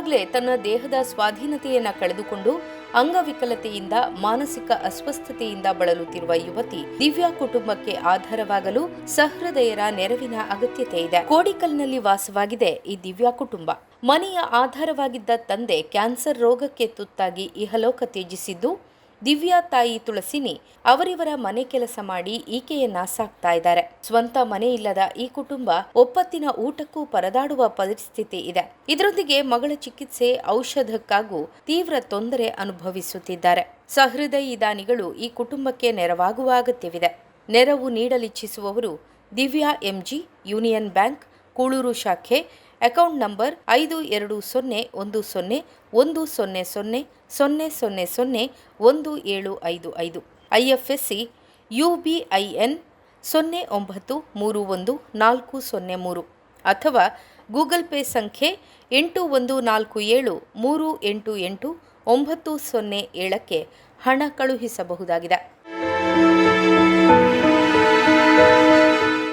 ಇರುವಾಗಲೇ ತನ್ನ ದೇಹದ ಸ್ವಾಧೀನತೆಯನ್ನು ಕಳೆದುಕೊಂಡು ಅಂಗವಿಕಲತೆಯಿಂದ, ಮಾನಸಿಕ ಅಸ್ವಸ್ಥತೆಯಿಂದ ಬಳಲುತ್ತಿರುವ ಯುವತಿ ದಿವ್ಯಾ ಕುಟುಂಬಕ್ಕೆ ಆಧಾರವಾಗಲು ಸಹೃದಯರ ನೆರವಿನ ಅಗತ್ಯತೆ ಇದೆ. ಕೋಡಿಕಲ್ನಲ್ಲಿ ವಾಸವಾಗಿದೆ ಈ ದಿವ್ಯಾ ಕುಟುಂಬ ಮನೆಯ ಆಧಾರವಾಗಿದ್ದ ತಂದೆ ಕ್ಯಾನ್ಸರ್ ರೋಗಕ್ಕೆ ತುತ್ತಾಗಿ ಇಹಲೋಕ ತ್ಯಜಿಸಿದ್ದು ದಿವ್ಯಾ ತಾಯಿ ತುಳಸಿನಿ ಅವರಿವರ ಮನೆ ಕೆಲಸ ಮಾಡಿ ಈಕೆಯನ್ನ ಸಾಕ್ತಾ ಇದ್ದಾರೆ. ಸ್ವಂತ ಮನೆ ಇಲ್ಲದ ಈ ಕುಟುಂಬ ಒಪ್ಪತ್ತಿನ ಊಟಕ್ಕೂ ಪರದಾಡುವ ಪರಿಸ್ಥಿತಿ ಇದೆ. ಇದರೊಂದಿಗೆ ಮಗಳ ಚಿಕಿತ್ಸೆ, ಔಷಧಕ್ಕಾಗೂ ತೀವ್ರ ತೊಂದರೆ ಅನುಭವಿಸುತ್ತಿದ್ದಾರೆ. ಸಹೃದಯಿ ದಾನಿಗಳು ಈ ಕುಟುಂಬಕ್ಕೆ ನೆರವಾಗುವ ಅಗತ್ಯವಿದೆ. ನೆರವು ನೀಡಲಿಚ್ಛಿಸುವವರು Divya MG, union bank Kuloor ಶಾಖೆ, ಅಕೌಂಟ್ ನಂಬರ್ ಐದು ಎರಡು ಸೊನ್ನೆ ಒಂದು ಸೊನ್ನೆ ಒಂದು ಸೊನ್ನೆ ಸೊನ್ನೆ ಸೊನ್ನೆ ಸೊನ್ನೆ ಸೊನ್ನೆ ಒಂದು ಏಳು ಐದು ಐದು. I F S C U B I N ಸೊನ್ನೆ ಒಂಬತ್ತು ಮೂರು ಒಂದು ನಾಲ್ಕು ಸೊನ್ನೆ ಮೂರು ಅಥವಾ ಗೂಗಲ್ ಪೇ ಸಂಖ್ಯೆ ಎಂಟು ಒಂದು ನಾಲ್ಕು ಏಳು ಮೂರು ಎಂಟು ಎಂಟು ಒಂಬತ್ತು ಸೊನ್ನೆ ಏಳಕ್ಕೆ ಹಣ ಕಳುಹಿಸಬಹುದಾಗಿದೆ.